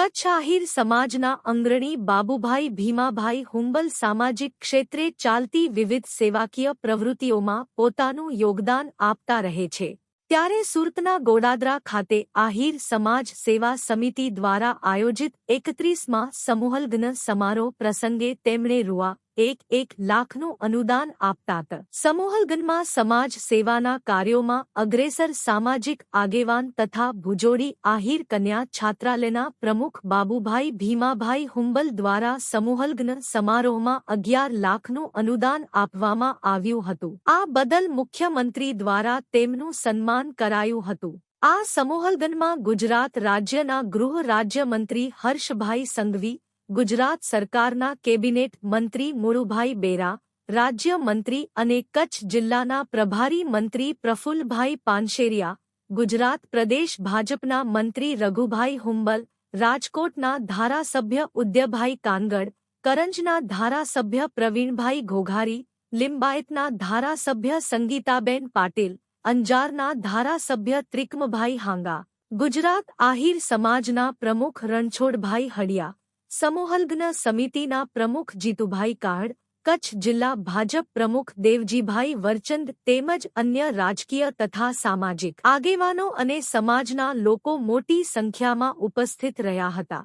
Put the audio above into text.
કચ્છ આહિર સમાજના અંગ્રણી બાબુભાઈ ભીમાભાઈ હુંબલ સામાજિક ક્ષેત્રે ચાલતી વિવિધ સેવાકીય પ્રવૃત્તિઓમાં પોતાનું યોગદાન આપતા રહે છે. ત્યારે સુરતના ગોડાદરા ખાતે આહિર સમાજ સેવા સમિતિ દ્વારા આયોજિત એકત્રીસમાં સમૂહલગ્ન સમારોહ પ્રસંગે તેમણે રૂઆ એક એક લાખનું અનુદાન આપતા. હતા સમૂહલગ્નમાં સમાજ સેવાના કાર્યોમાં અગ્રેસર સામાજિક આગેવાન તથા ભુજોડી આહિર કન્યા છાત્રાલયના પ્રમુખ બાબુભાઈ ભીમાભાઈ હુંબલ દ્વારા સમૂહલગ્ન સમારોહમાં અગિયાર લાખનું અનુદાન આપવામાં આવ્યું હતું. આ બદલ મુખ્યમંત્રી દ્વારા તેમનું સન્માન કરાયું હતું. આ સમૂહલગ્નમાં ગુજરાત રાજ્યના ગૃહ રાજ્યમંત્રી હર્ષભાઈ સંઘવી ગુજરાત સરકારના કેબિનેટ મંત્રી મુળુભાઈ બેરા રાજ્ય મંત્રી અને કચ્છ જિલ્લાના પ્રભારી મંત્રી પ્રફુલ્લભાઈ પાનશેરિયા ગુજરાત પ્રદેશ ભાજપના મંત્રી રઘુભાઈ હુંબલ રાજકોટના ધારાસભ્ય ઉદ્યભાઈ કાનગડ કરંજના ધારાસભ્ય પ્રવીણભાઈ ઘોઘારી લિંબાયતના ધારાસભ્ય સંગીતાબેન પાટીલ અંજારના ધારાસભ્ય ત્રિકમભાઈ હાંગા ગુજરાત આહિર સમાજના પ્રમુખ રણછોડભાઈ હડિયા સમૂહલગ્ન સમિતિના પ્રમુખ જીતુભાઈ કાળ કચ્છ જિલ્લા ભાજપ પ્રમુખ દેવજીભાઈ વરચંદ તેમજ અન્ય રાજકીય તથા સામાજિક આગેવાનો અને સમાજના લોકો મોટી સંખ્યામાં ઉપસ્થિત રહ્યા હતા.